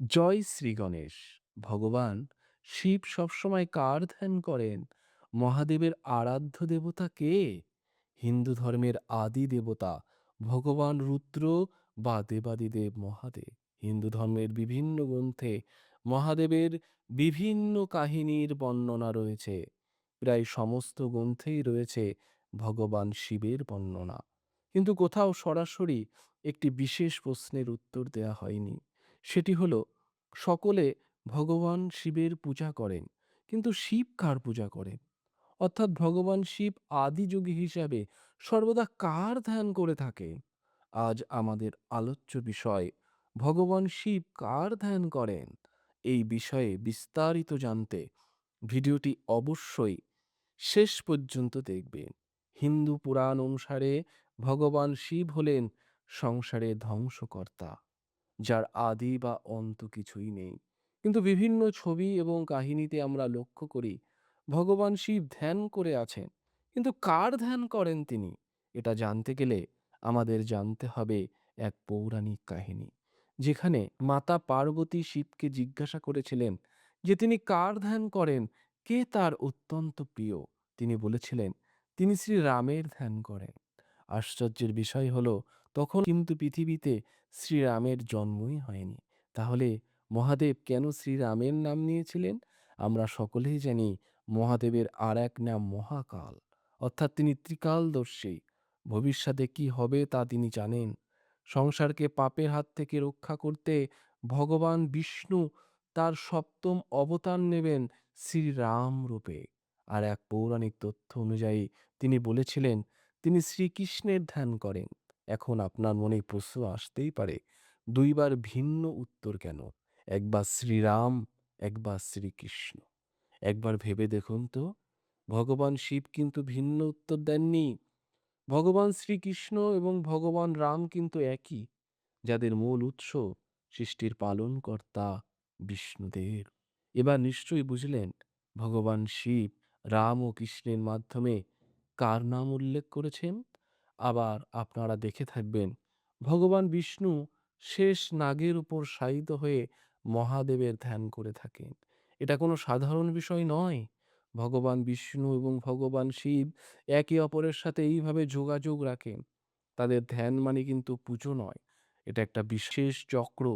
জয় শ্রী গণেশ, ভগবান শিব সবসময় কার ধ্যান করেন? মহাদেবের আরাধ্য দেবতা কে? হিন্দু ধর্মের আদি দেবতা, ভগবান রুদ্র বা দেবাদিদেব মহাদেব। হিন্দু ধর্মের বিভিন্ন গ্রন্থে মহাদেবের বিভিন্ন কাহিনীর বর্ণনা রয়েছে। প্রায় সমস্ত গ্রন্থেই রয়েছে ভগবান শিবের বর্ণনা। কিন্তু কোথাও সরাসরি একটি বিশেষ প্রশ্নের উত্তর দেয়া হয়নি। সেটি হলো, সকলে ভগবান শিবের পূজা করেন, কিন্তু শিব কার পূজা করেন? অর্থাৎ ভগবান শিব আদিযোগী হিসাবে সর্বদা কার ধ্যান করে থাকে? আজ আমাদের আলোচ্য বিষয়, ভগবান শিব কার ধ্যান করেন? এই বিষয়ে বিস্তারিত জানতে ভিডিওটি অবশ্যই শেষ পর্যন্ত দেখবেন। হিন্দু পুরাণ অনুসারে ভগবান শিব হলেন সংসারে ধ্বংসকর্তা। যার আদি বা অন্ত কিছুই নেই। কিন্তু বিভিন্ন ছবি এবং কাহিনীতে আমরা লক্ষ্য করি, ভগবান শিব ধ্যান করে আছেন। কিন্তু কার ধ্যান করেন তিনি? এটা জানতে গেলে আমাদের জানতে হবে এক পৌরাণিক কাহিনী, যেখানে মাতা পার্বতী শিবকে জিজ্ঞাসা করেছিলেন যে তিনি কার ধ্যান করেন? কে তার অত্যন্ত প্রিয়? তিনি বলেছিলেন, তিনি শ্রী রামের ধ্যান করেন। আশ্চর্যের বিষয় হলো, তখন কিন্তু পৃথিবীতে শ্রীরামের জন্মই হয়নি। তাহলে মহাদেব কেন শ্রীরামের নাম নিয়েছিলেন? আমরা সকলেই জানি মহাদেবের আর এক নাম মহাকাল। অর্থাৎ তিনি ত্রিকালদর্শী। ভবিষ্যতে কি হবে তা তিনি জানেন। সংসারকে পাপের হাত থেকে রক্ষা করতে ভগবান বিষ্ণু তার সপ্তম অবতার নেবেন শ্রীরাম রূপে আর এক পৌরাণিক তথ্য অনুযায়ী তিনি বলেছিলেন তিনি শ্রীকৃষ্ণের ধ্যান করেন। এখন আপনার মনে প্রশ্ন আসতেই পারে, দুইবার ভিন্ন উত্তর কেন? একবার শ্রীরাম, একবার শ্রীকৃষ্ণ। একবার ভেবে দেখুন তো, ভগবান শিব কিন্তু ভিন্ন উত্তর দেননি। ভগবান শ্রীকৃষ্ণ এবং ভগবান রাম কিন্তু একই, যাদের মূল উৎস সৃষ্টির পালনকর্তা বিষ্ণুদেব এবার নিশ্চয়ই বুঝলেন, ভগবান শিব রাম ও কৃষ্ণের মাধ্যমে কার নাম উল্লেখ করেছেন? আবার আপনারা দেখে থাকবেন, ভগবান বিষ্ণু শেষ নাগের উপর শায়িত হয়ে মহাদেবের ধ্যান করে থাকেন। এটা কোনো সাধারণ বিষয় নয়। ভগবান বিষ্ণু এবং ভগবান শিব একে অপরের সাথে এইভাবে যোগাযোগ রাখেন। তাদের ধ্যান মানে কিন্তু পুজো নয়। এটা একটা বিশেষ চক্র,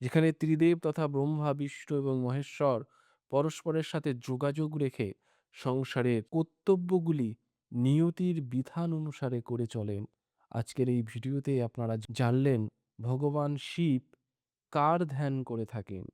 যেখানে ত্রিদেব তথা ব্রহ্মা, বিষ্ণু এবং মহেশ্বর পরস্পরের সাথে যোগাযোগ রেখে সংসারের কর্তব্যগুলি নিয়তির বিধান অনুসারে করে চলেন। আজকের এই ভিডিওতে আপনারা জানলেন, ভগবান শিব কার ধ্যান করে থাকেন?